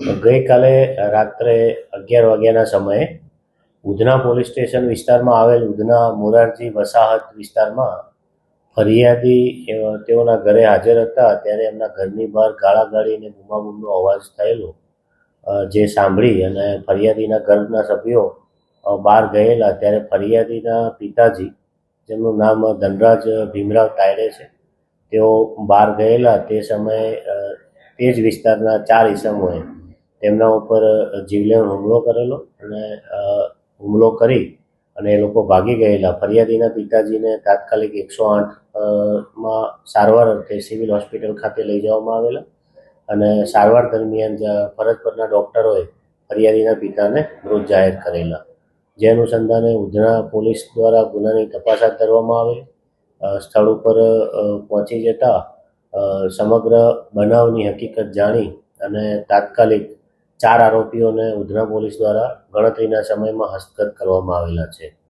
ગઈકાલે રાત્રે અગિયાર વાગ્યાના સમયે ઉધના પોલીસ સ્ટેશન વિસ્તારમાં આવેલ ઉધના મોરારજી વસાહત વિસ્તારમાં ફરિયાદી તેઓના ઘરે હાજર હતા. ત્યારે એમના ઘરની બહાર ગાળાગાળી અને બૂમાબૂમનો અવાજ થયેલો જે સાંભળી અને ફરિયાદીના ઘરના સભ્યો બહાર ગયેલા. ત્યારે ફરિયાદીના પિતાજી, જેમનું નામ ધનરાજ ભીમરાવ તાયડે છે, તેઓ બહાર ગયેલા. તે સમયે તે જ વિસ્તારના ચાર ઈસમોએ તેમના ઉપર જીવલેણ હુમલો કરેલો અને હુમલો કરી અને એ લોકો ભાગી ગયેલા. ફરિયાદીના પિતાજીને તાત્કાલિક એકસો આઠમાં સારવાર અર્થે સિવિલ હોસ્પિટલ ખાતે લઈ જવામાં આવેલા અને સારવાર દરમિયાન ફરજ પરના ડૉક્ટરોએ ફરિયાદીના પિતાને મૃત જાહેર કરેલા. જે અનુસંધાને ઉધના પોલીસ દ્વારા ગુનાની તપાસ હાથ ધરવામાં આવેલી. સ્થળ ઉપર પહોંચી જતા સમગ્ર બનાવની હકીકત જાણી અને તાત્કાલિક ચાર આરોપીઓને ઉધના પોલીસ દ્વારા ગણતરીના સમયમાં હસ્તગત કરવામાં આવેલા છે.